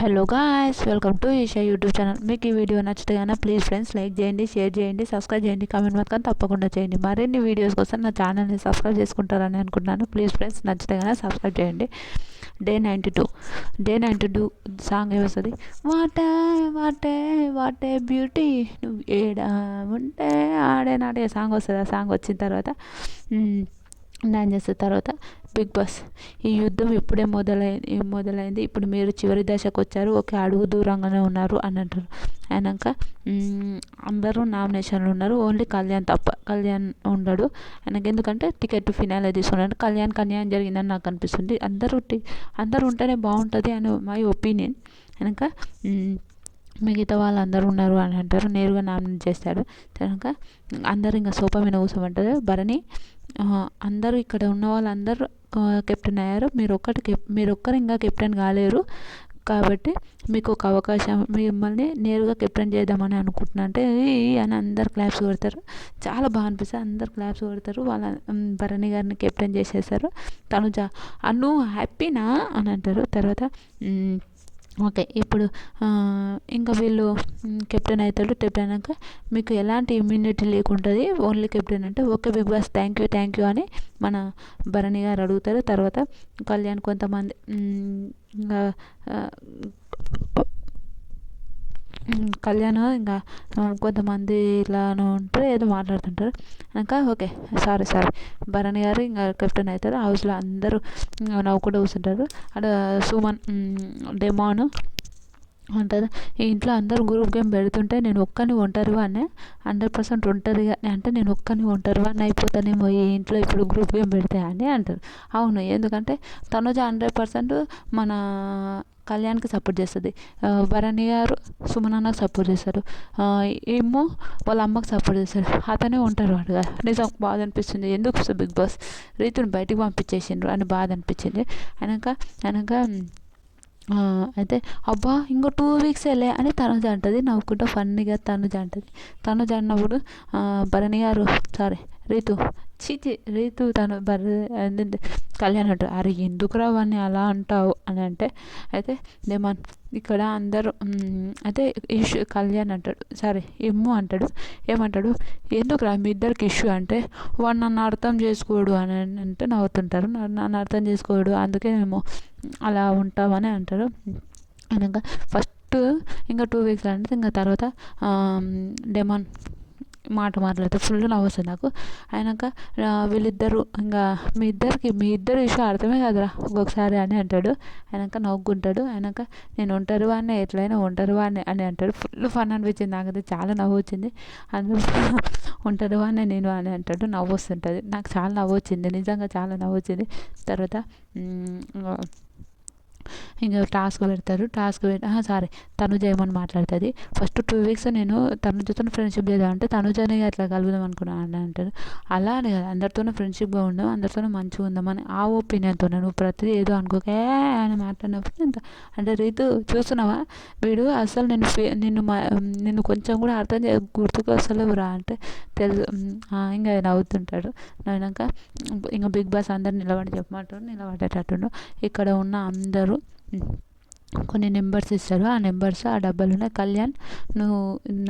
Hello guys welcome to Isha YouTube channel మీకు ఈ video నచ్చితే కనుక ప్లీజ్ ఫ్రెండ్స్ లైక్ చేయండి షేర్ చేయండి సబ్స్క్రైబ్ చేయండి కామెంట్ మాత్రం తప్పకుండా చేయండి. మరిన్ని వీడియోస్ కోసం నా ఛానల్ని సబ్స్క్రైబ్ చేసుకుంటారని అనుకుంటున్నాను. ప్లీజ్ ఫ్రెండ్స్ నచ్చితే కనుక సబ్స్క్రైబ్ చేయండి. Day ninety two day ninety two song ఏమొస్తుంది what a what a what a beauty నువ్వు ఏడా ఉంటే ఆడే నాటే సాంగ్ వస్తుంది. ఆ సాంగ్ వచ్చిన తర్వాత డాన్స్ చేసిన తర్వాత బిగ్ బాస్ ఈ యుద్ధం ఇప్పుడే మొదలైంది మొదలైంది. ఇప్పుడు మీరు చివరి దశకు వచ్చారు. ఒక అడుగు దూరంగానే ఉన్నారు అని అంటారు. అయినాక అందరూ నామినేషన్లు ఉన్నారు. ఓన్లీ కళ్యాణ్ తప్ప కళ్యాణ్ ఉండడు. ఆయనకి ఎందుకంటే టికెట్ ఫినాలే తీసుకున్నాడు. కళ్యాణ్ కళ్యాణ్ జరిగిందని నాకు అనిపిస్తుంది. అందరూ అందరూ ఉంటేనే బాగుంటుంది అని మై ఒపీనియన్. కనుక మిగతా వాళ్ళందరూ ఉన్నారు అని అంటారు. నేరుగా నామినేట్ చేస్తాడు. కనుక అందరూ ఇంకా సోఫా మీద కూర్చోమంటారు. భరణి అందరూ ఇక్కడ ఉన్న వాళ్ళందరూ కెప్టెన్ అయ్యారు. మీరు ఒక్కటి కెప్ మీరు ఒక్కరు ఇంకా కెప్టెన్ కాలేరు. కాబట్టి మీకు ఒక అవకాశం మిమ్మల్ని నేరుగా కెప్టెన్ చేద్దామని అనుకుంటున్నా అంటే అని అందరు క్లాప్స్ కొడతారు. చాలా బాగా అనిపిస్తుంది. అందరు క్లాప్స్ కొడతారు. వాళ్ళ భరణి గారిని కెప్టెన్ చేసేస్తారు తను జా అను హ్యాపీనా అని అంటారు. తర్వాత ఓకే ఇప్పుడు ఇంకా వీళ్ళు కెప్టెన్ అవుతాడు కెప్టెన్ అయినాక మీకు ఎలాంటి ఇమ్యూనిటీ లేకుంటుంది ఓన్లీ కెప్టెన్ అంటే okay Big Boss thank you thank you అని మన భరణి గారు అడుగుతారు. తర్వాత కళ్యాణ్ కొంతమంది ఇంకా కళ్యాణ్ ఇంకా కొంతమంది ఇలాను ఉంటారు ఏదో మాట్లాడుతుంటారు. ఇంకా okay sorry sorry. Bharani garu ఇంకా కెప్టెన్ అవుతారు. హౌస్లో అందరూ నవ్వుకుంటూ కూర్చుంటారు. అక్కడ సుమన్ డెమాను ఉంటుంది ఈ ఇంట్లో అందరూ గ్రూప్ గేమ్ పెడుతుంటే నేను ఒక్కని ఒంటరిగా అని? హండ్రెడ్ పర్సెంట్ ఒంటరిగా అంటే నేను ఒక్కని ఒంటరిగా అని అయిపోతానేమో ఈ ఇంట్లో ఇప్పుడు గ్రూప్ గేమ్ పెడితే అని అంటారు అవును ఎందుకంటే తనుజ హండ్రెడ్ పర్సెంట్ మన కళ్యాణ్కి సపోర్ట్ చేస్తుంది. భరణి గారు సుమనన్నకు సపోర్ట్ చేస్తారు. ఏమో వాళ్ళ అమ్మకి సపోర్ట్ చేస్తారు. అతనే ఉంటారు వాడుగా నిజం బాధ అనిపిస్తుంది. ఎందుకు బిగ్ బాస్? రీతుని బయటకు పంపించేసిండ్రు అని బాధ అనిపించింది అనక అనగా అయితే అబ్బా ఇంకో టూ వీక్స్ అని తనుజ అంటుంది. నవ్వుకుంటూ ఫన్నీగా తనుజ అంటుంది. తనుజ అన్నప్పుడు భరణి గారు సారీ రీతు. చీచి రీతు తను బర్రె కళ్యాణ్ అంటారు. అరే ఎందుకురా వాడిని అలా అంటావు? అని అంటే అయితే దేమన్ ఇక్కడ అందరూ అయితే ఇష్యూ కళ్యాణ్ అంటాడు. సారీ ఇమ్ము అంటాడు. ఏమంటాడు? ఎందుకురా మీ ఇద్దరికి ఇష్యూ అంటే వాడు నన్ను అర్థం చేసుకోడు అని అంటే నవ్వుతుంటారు. నన్ను అర్థం చేసుకోడు అందుకే మేము అలా ఉంటామని అంటారు. ఇంకా ఫస్ట్ ఇంకా టూ వీక్స్ అంటే ఇంకా తర్వాత డెమాన్ మాట మాట్లాడితే ఫుల్ నవ్వు వస్తుంది నాకు. అయినాక వీళ్ళిద్దరు ఇంకా మీ ఇద్దరికి మీ ఇద్దరు విషయం అర్థమే కదరా ఒక్కొక్కసారి అని అంటాడు. అయినాక నవ్వుకుంటాడు. అయినాక నేను ఒంటరి వాడిని ఎట్లయినా ఒంటరి వాడిని అని అంటాడు. ఫుల్ ఫన్ అనిపించింది. నాకైతే చాలా నవ్వు వచ్చింది అందులో ఒంటరి వాడిని నేను అని అంటాడు. నవ్వు వస్తుంటుంది నాకు చాలా నవ్వు వచ్చింది నిజంగా చాలా నవ్వు వచ్చింది తర్వాత ఇంకా టాస్క్ పెడతారు టాస్క్ పెట్టి సారీ తనుజ ఏమని మాట్లాడుతుంది? ఫస్ట్ టూ వీక్స్ నేను తనుజతో ఫ్రెండ్షిప్ చేద్దాం అంటే తనుజని అట్లా కలుగుదాం అనుకున్నాను అంటారు. అలా అని కదా అందరితోనూ ఫ్రెండ్షిప్గా ఉందాం అందరితోనూ మంచిగా ఉందామని ఆ ఒపీనియన్తో నువ్వు ప్రతిదీ ఏదో అనుకోకే అని మాట్లాడినప్పుడు ఇంత అంటే రీతు చూస్తున్నావా? వీడు అసలు నేను నిన్ను నిన్ను కొంచెం కూడా అర్థం చే గుర్తుకు అసలు రా అంటే తెలుసు ఇంకా నవ్వుతుంటాడు నవ్వినాక ఇంకా బిగ్ బాస్ అందరు నిలబడి చెప్పమంటారు నిలబడేటట్టు ఇక్కడ ఉన్న అందరూ కొన్ని నెంబర్స్ ఇస్తారు. ఆ నెంబర్స్ ఆ డబ్బాలోనే కళ్యాణ్ నువ్వు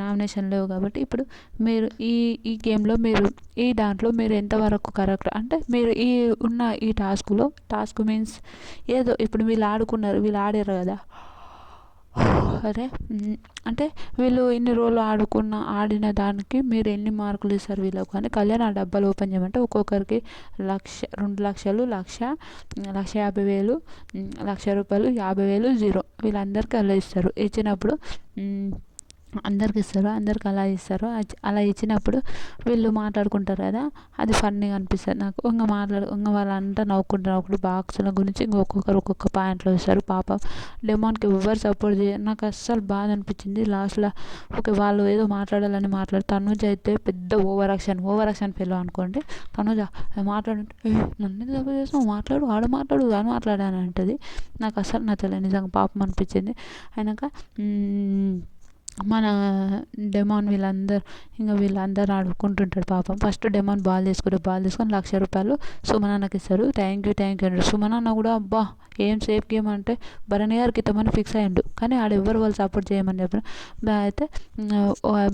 నామినేషన్ లేవు కాబట్టి ఇప్పుడు మీరు ఈ ఈ గేమ్లో మీరు ఈ దాంట్లో మీరు ఎంతవరకు కరెక్ట్ అంటే మీరు ఈ ఉన్న ఈ టాస్క్లో టాస్క్ మీన్స్ ఏదో ఇప్పుడు వీళ్ళు ఆడుకున్నారు వీళ్ళు ఆడారు కదా. అరే అంటే వీళ్ళు ఇన్ని రోజులు ఆడుకున్న ఆడిన దానికి మీరు ఎన్ని మార్కులు ఇస్తారు వీళ్ళకు? అని కళ్యాణ్ ఆ డబ్బాలు ఓపెన్ చేయమంటే ఒక్కొక్కరికి లక్ష రెండు లక్షలు లక్ష లక్ష యాభై వేలు లక్ష రూపాయలు యాభై వేలు జీరో. వీళ్ళందరికీ అలా ఇస్తారు. ఇచ్చినప్పుడు అందరికి ఇస్తారు అందరికి అలా ఇస్తారు అలా ఇచ్చినప్పుడు వీళ్ళు మాట్లాడుకుంటారు కదా అది ఫన్నీగా అనిపిస్తుంది నాకు. ఇంకా మాట్లాడు ఇంకా వాళ్ళంతా నవ్వుకుంటారు. ఒకటి బాక్సుల గురించి ఇంకొకరు ఒక్కొక్క పాయింట్లో ఇస్తారు పాపం డెమోన్కి ఎవ్వరు సపోర్ట్ చేయ నాకు అస్సలు బాధ అనిపించింది. లాస్ట్లో ఓకే వాళ్ళు ఏదో మాట్లాడాలని మాట్లాడు తనుజ అయితే పెద్ద ఓవర్ యాక్షన్ ఓవర్ యాక్షన్ పిల్లలు అనుకోండి. తనుజ మాట్లాడుంటే నన్ను సపోర్ట్ చేస్తావు మాట్లాడు ఆడ మాట్లాడు అని మాట్లాడాను అంటది నాకు అస్సలు నచ్చలేదు నిజంగా పాపం అనిపించింది. అయినాక మన డెమాన్ వీళ్ళందరూ ఇంకా వీళ్ళందరూ ఆడుకుంటుంటాడు పాపం. ఫస్ట్ డెమాన్ బాల్ తీసుకుంటాడు బాల్ తీసుకొని లక్ష రూపాయలు సుమన్ ఇస్తాడు ఇస్తారు. థ్యాంక్ యూ థ్యాంక్ యూ అంటాడు సుమన్ కూడా అబ్బా ఏం సేఫ్ గేమ్ అంటే భరణి గారికి ఇద్దామని ఫిక్స్ అయ్యిండు. కానీ ఆడెవ్వరు ఎవరు వాళ్ళు సపోర్ట్ చేయమని చెప్పిన అయితే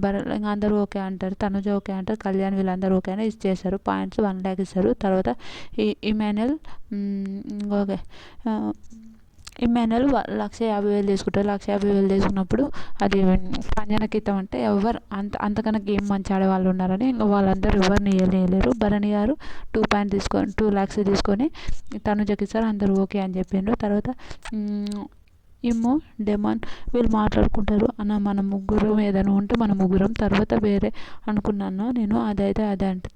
భర ఇంకా అందరూ ఓకే అంటారు. తనుజ ఓకే అంటారు. కళ్యాణ్ వీళ్ళందరూ ఓకే అని ఇచ్చేస్తారు పాయింట్స్ వన్ ల్యాక్ ఇస్తారు. తర్వాత ఈ ఇమాన్యుల్ ఓకే ఇమ్మాన్యుల్ లక్ష యాభై వేలు తీసుకుంటారు. లక్ష యాభై వేలు తీసుకున్నప్పుడు అది పంజనకితం అంటే ఎవరు అంత అంతకన్నా గేమ్ మంచి ఆడేవాళ్ళు ఉన్నారని ఇంకా వాళ్ళందరూ ఎవరిని వేయలేరు భరణి గారు టూ పాయింట్ తీసుకొని టూ ల్యాక్స్ తీసుకొని తనుజకి ఇస్తారు అందరూ ఓకే అని చెప్పిండ్రు తర్వాత ఏమో డెమాన్ వీళ్ళు మాట్లాడుకుంటారు. అన్న మన ముగ్గురం ఏదైనా ఉంటే మన ముగ్గురం తర్వాత వేరే అనుకున్నాను? నేను అదైతే అదే అంటే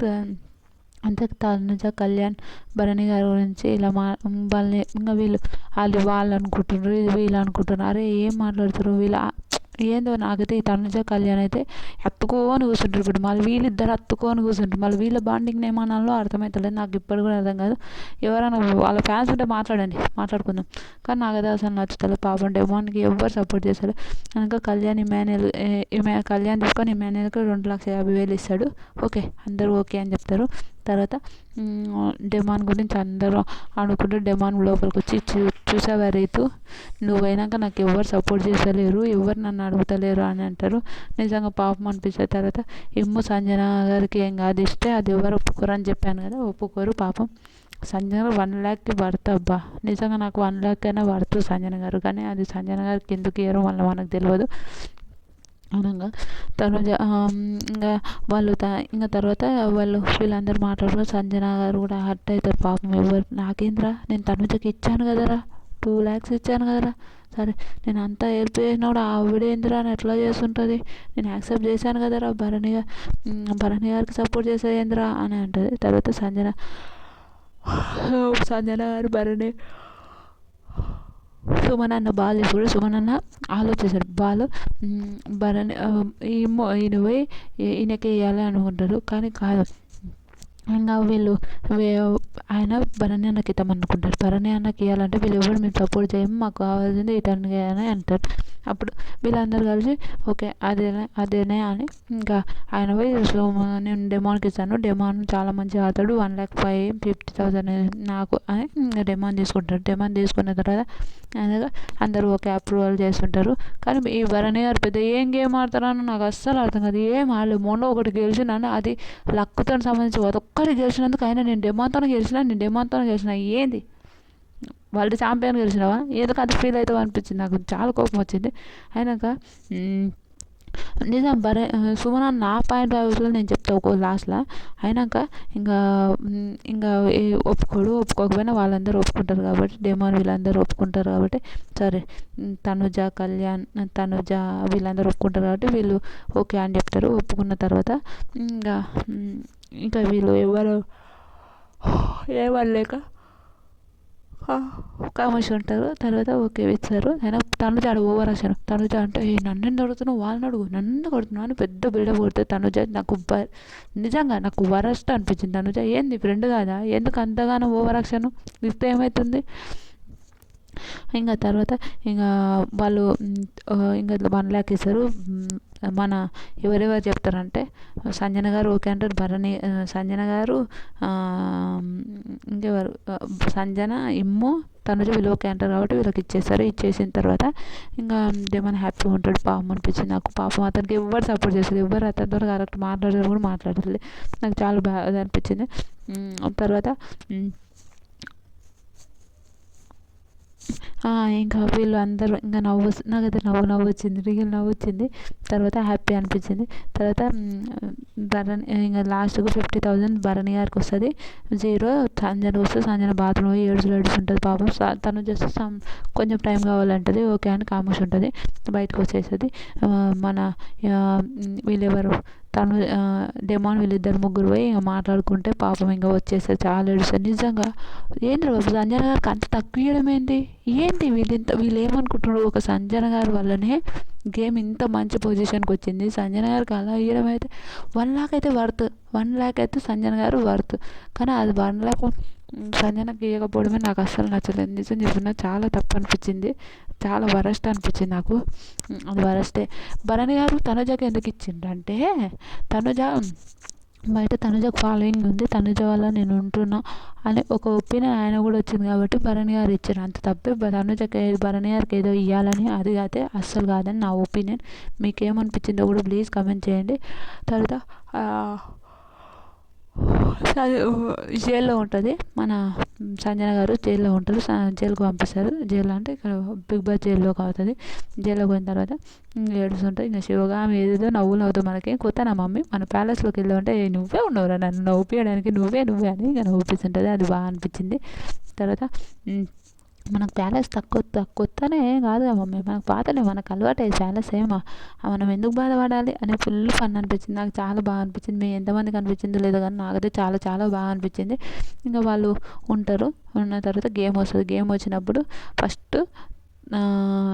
అంతే తనుజ కళ్యాణ్ భరణి గారి గురించి ఇలా మా వాళ్ళని ఇంకా వీళ్ళు వాళ్ళు వాళ్ళు అనుకుంటున్నారు ఇది వీళ్ళు అనుకుంటున్నారు అరే ఏం మాట్లాడుతున్నారు? వీళ్ళు ఏందో నాకైతే ఈ తనుజ కళ్యాణ్ అయితే ఎత్తుకోని కూర్చుంటారు ఇప్పుడు. మళ్ళీ వీళ్ళిద్దరు అత్తుకొని కూర్చుంటారు. మళ్ళీ వీళ్ళ బాండింగ్ ఏమనాలో అర్థమవుతలేదు నాకు ఇప్పుడు కూడా అర్థం కాదు. ఎవరైనా వాళ్ళ ఫ్యాన్స్ ఉంటే మాట్లాడండి. మాట్లాడుకుందాం. కానీ నాకు అయితే అసలు నచ్చుతలేదు. పాపం డెమాన్కి ఎవ్వరు సపోర్ట్ చేస్తారు కనుక కళ్యాణ్ ఇమాన్యుల్ కళ్యాణ్ తీసుకొని ఇమాన్యుల్కి రెండు లక్షల యాభై వేలు ఇస్తాడు. ఓకే అందరూ ఓకే అని చెప్తారు. తర్వాత డెమాన్ గురించి అందరూ అనుకుంటూ డెమాన్ లోపలికి వచ్చి చూ చూసావా రైతు. నువ్వు అయినాక నాకు ఎవరు సపోర్ట్ చేస్తలేరు ఎవరు నన్ను అడుగుతలేరు అని అంటారు. నిజంగా పాపం అనిపించిన తర్వాత ఇమ్ము సంజన గారికి ఏం కాదు ఇస్తే అది ఎవరు ఒప్పుకోరు అని చెప్పాను కదా ఒప్పుకోరు పాపం. సంజన వన్ ల్యాక్కి వర్త్ అబ్బా. నిజంగా నాకు వన్ ల్యాక్ అయినా పడుతుంది సంజన గారు. కానీ అది సంజన గారికి ఎందుకు ఇయ్యరో మళ్ళీ మనకు తెలియదు అనగా తర్వాత ఇంకా వాళ్ళు త ఇంకా తర్వాత వాళ్ళు వీళ్ళందరూ మాట్లాడుకుని సంజన గారు కూడా హర్ట్ అవుతారు పాపం ఎవరు నాకేంద్రా నేను తనుజకి ఇచ్చాను కదరా టూ ల్యాక్స్ ఇచ్చాను కదరా. సరే నేను అంతా హెల్ప్ చేసినా కూడా ఆవిడేందిరా అని ఎట్లా చేస్తుంటుంది? నేను యాక్సెప్ట్ చేశాను కదరా భరణి భరణి గారికి సపోర్ట్ చేసేది ఏందిరా అని అంటుంది. తర్వాత సంజన సంజన గారు భరణి సుమన్ అన్న బాల్ ఇప్పుడు సుమన్ అన్న ఆలోచిస్తాడు. బాల్ భరణి ఈయన పోయి ఈయనకి వేయాలి అనుకుంటారు కానీ కాదు. ఇంకా వీళ్ళు ఆయన భరణి అన్నకి ఇద్దామనుకుంటారు భరణి అన్నకి ఇవ్వాలంటే వీళ్ళు ఎవరు మేము సపోర్ట్ చేయము మాకు కావాల్సింది ఇతనికి అని అంటారు. అప్పుడు వీళ్ళందరూ కలిసి ఓకే అదేనే అదేనే అని ఇంకా ఆయన పోయి సో నేను డెమాన్కి ఇస్తాను డెమాన్ చాలా మంచిగా ఆడతాడు. One lakh five fifty thousand నాకు అని ఇంకా డెమాన్ తీసుకుంటాడు. డెమాన్ తీసుకున్న తర్వాత అందరూ ఓకే అప్రూవల్ చేస్తుంటారు. కానీ ఈ భరణి గారు పెద్ద ఏం గేమ్ ఆడతారని నాకు అస్సలు అర్థం కాదు. ఏం ఆడలేదు. మొన్న ఒకటి గెలిచినాను అది లక్కుతో సంబంధించి ఒక్కటి గెలిచినందుకు ఆయన నేను డెమాన్తో గెలిచిన నేను డెమాన్తో గెలిచిన ఏంది? వరల్డ్ ఛాంపియన్ గెలిచినావా? ఏదో అంత ఫీల్ అవుతావు అనిపించింది నాకు. చాలా కోపం వచ్చింది. అయినాక నిజం బరే సుమన నా పాయింట్ ఆఫ్ నేను చెప్తా ఒక లాస్ట్లో అయినాక ఇంకా ఇంకా ఒప్పుకోడు ఒప్పుకోకపోయినా వాళ్ళందరూ ఒప్పుకుంటారు కాబట్టి డెమాన్ వీళ్ళందరూ ఒప్పుకుంటారు కాబట్టి సరే తనుజ కళ్యాణ్ తనుజ వీళ్ళందరూ ఒప్పుకుంటారు కాబట్టి వీళ్ళు ఓకే అని చెప్తారు. ఒప్పుకున్న తర్వాత ఇంకా ఇంకా వీళ్ళు ఎవరు? ఏమనలేక కామర్స్ ఉంటారు తర్వాత ఓకే ఇచ్చారు నేను తనుజ ఆడ ఓవర్ రాశాను. తనుజ అంటే ఏ నన్ను అడుగుతున్నావు? వాళ్ళని అడుగు. నన్ను కొడుతున్నావు అని పెద్ద బిల్డప్ కొడుతుంది తనుజ నాకు నిజంగా నాకు వరస్ట్ అనిపించింది. తనుజ ఏంది ఫ్రెండ్ కాదా? ఎందుకు అంతగానో ఓవర్ రాశాను? ఇస్తే ఏమవుతుంది ఇంకా తర్వాత ఇంకా వాళ్ళు ఇంకా వన్ ల్యాక్ ఇస్తారు మన ఎవరెవరు చెప్తారంటే సంజన గారు ఓకే అంటారు భరణి సంజన గారు ఇంకెవరు సంజన ఇమ్ము తనుజ వీళ్ళు ఓకే అంటారు కాబట్టి వీళ్ళకి ఇచ్చేస్తారు. ఇచ్చేసిన తర్వాత ఇంకా ఏమైనా హ్యాపీగా ఉంటాడు పాపం అనిపించింది నాకు. పాపం అతనికి ఎవరు సపోర్ట్ చేస్తారు ఎవరు అతని ద్వారా కరెక్ట్ మాట్లాడారు కూడా మాట్లాడలేదు నాకు చాలా బాగా అనిపించింది. తర్వాత ఇంకా వీళ్ళు అందరూ ఇంకా నవ్వు నాకైతే నవ్వు నవ్వు వచ్చింది. రియల్ నవ్వు వచ్చింది. తర్వాత హ్యాపీ అనిపించింది. తర్వాత భరణి ఇంకా లాస్ట్కు ఫిఫ్టీ థౌజండ్ భరణి గారికి వస్తుంది. జీరో సంజన వస్తే సంజన బాత్రూమ్ పోయి ఏడుచులు ఏడుస్తుంటుంది పాపం. తను జస్ట్ సమ్ కొంచెం టైం కావాలంటది. ఓకే అని కామర్స్ ఉంటుంది. బయటకు వచ్చేస్తుంది. మన వీళ్ళెవరు? తను డెమాన్ వీళ్ళిద్దరు ముగ్గురు పోయి ఇంకా మాట్లాడుకుంటే పాపం ఇంకా వచ్చేస్తారు చాలా ఏడుస్తారు నిజంగా ఏంటి సంజన గారికి అంత తక్కువ ఇవ్వడం ఏంటి ఏంటి వీళ్ళు ఇంత వీళ్ళు ఏమనుకుంటున్నారు? ఒక సంజన గారి వల్లనే గేమ్ ఇంత మంచి పొజిషన్కి వచ్చింది. సంజన గారికి అలా ఇవ్వడం అయితే వన్ లాక్ అయితే వర్త్ వన్ లాక్ అయితే సంజన గారు వర్త్. కానీ అది వన్ లాక్ సంజనకి ఇవ్వకపోవడమే నాకు అస్సలు నచ్చలేదు. నిజం చెప్తున్నా చాలా తప్పు అనిపించింది చాలా వరస్ట్ అనిపించింది నాకు. అది వరస్టే. భరణి గారు తనుజకి ఎందుకు ఇచ్చిండ్రంటే తనుజ బయట తనుజకు ఫాలోయింగ్ ఉంది. తనుజ వల్ల నేను ఉంటున్నా అనే ఒక ఒపీనియన్ ఆయన కూడా వచ్చింది కాబట్టి భరణి గారు ఇచ్చారు. అంత తప్పే. తనుజకి భరణి గారికి ఏదో ఇవ్వాలని అది కాదే అస్సలు కాదని నా ఒపీనియన్. మీకు ఏమనిపించిందో కూడా ప్లీజ్ కమెంట్ చేయండి. తర్వాత జైల్లో ఉంటుంది. మన సంజన గారు జైల్లో ఉంటారు. జైలుకి పంపిస్తారు. జైల్లో అంటే ఇక్కడ బిగ్ బాస్ జైల్లోకి అవుతుంది. జైల్లోకి పోయిన తర్వాత ఏడుస్తుంటాయి ఇంకా శివగా ఏదేదో నవ్వులు నవ్వుతావు మనకి కొత్త నా మమ్మీ. మన ప్యాలెస్లోకి వెళ్ళామంటే నువ్వే ఉన్నావురా నన్ను నవ్వుపించడానికి నువ్వే నువ్వే అని ఇంకా నవ్వుపిస్తుంటుంది. అది బాగా అనిపించింది. తర్వాత మనకు ప్యాలెస్ తక్కువ కొత్తనే కాదు మమ్మీ మనకు పాతనే మనకు అలవాటు అయ్యి ప్యాలెస్ ఏమో. మనం ఎందుకు బాధపడాలి? అని ఫుల్ ఫన్ అనిపించింది. నాకు చాలా బాగా అనిపించింది. మీ ఎంతమందికి అనిపించిందో లేదో కానీ నాకైతే చాలా చాలా బాగా అనిపించింది. ఇంకా వాళ్ళు ఉంటారు. ఉన్న తర్వాత గేమ్ వస్తుంది. గేమ్ వచ్చినప్పుడు ఫస్ట్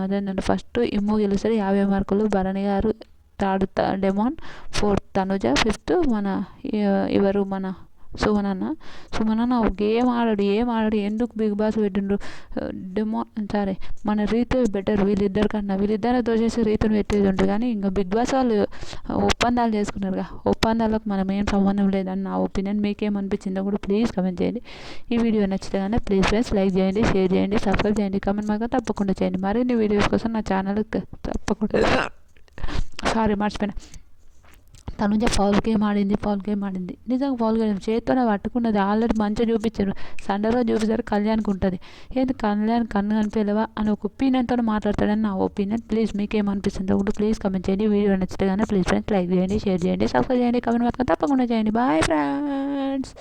అదేంటంటే ఫస్ట్ ఇమ్ము గెలుస్తారు యాభై మార్కులు భరణి గారు third Demon fourth Tanuja fifth మన ఎవరు మన సుమనన్న సుమనన్న గేమ్ ఆడాడు ఏం ఆడాడు ఎందుకు బిగ్ బాస్ పెట్టిండ్రు? డెమో సరే మన రీతు బెటర్ వీళ్ళిద్దరు కన్నా వీళ్ళిద్దరు దోచేసి రీతుని పెట్టేది ఉంటుంది. కానీ ఇంకా బిగ్ బాస్ వాళ్ళు ఒప్పందాలు చేసుకున్నారుగా ఒప్పందాలకు మనం ఏం సంబంధం లేదని నా ఒపీనియన్ మీకేమనిపించిందో కూడా ప్లీజ్ కమెంట్ చేయండి. ఈ వీడియో నచ్చితే కానీ ప్లీజ్ ఫ్రెండ్స్ లైక్ చేయండి షేర్ చేయండి సబ్స్క్రైబ్ చేయండి కమెంట్ మాత్రం తప్పకుండా చేయండి. మరిన్ని వీడియోస్ కోసం నా ఛానల్కి తప్పకుండా సారీ మర్చిపోయినా. తనుజ ఫౌల్ గేమ్ ఆడింది ఫౌల్ గేమ్ ఆడింది. నిజంగా ఫౌల్ గేమ్ చేతితోనే పట్టుకున్నది. ఆల్రెడీ మంచిగా చూపించారు. సండర్లో చూపించారు కళ్యాణ్కి ఉంటుంది. ఏంది కళ్యాణ్ కన్ను కనిపించలేవా అని ఒక ఒపీనియన్తో మాట్లాడతాడని నా ఒపీనియన్ ప్లీజ్ మీకేమనిపిస్తుంది ఒకటి ప్లీజ్ కమెంట్ చేయండి. వీడియో నచ్చితే కానీ ప్లీజ్ ఫ్రెండ్స్ లైక్ చేయండి షేర్ చేయండి సబ్స్క్రైబ్ చేయండి కమెంట్ మాత్రం తప్పకుండా చేయండి. Bye friends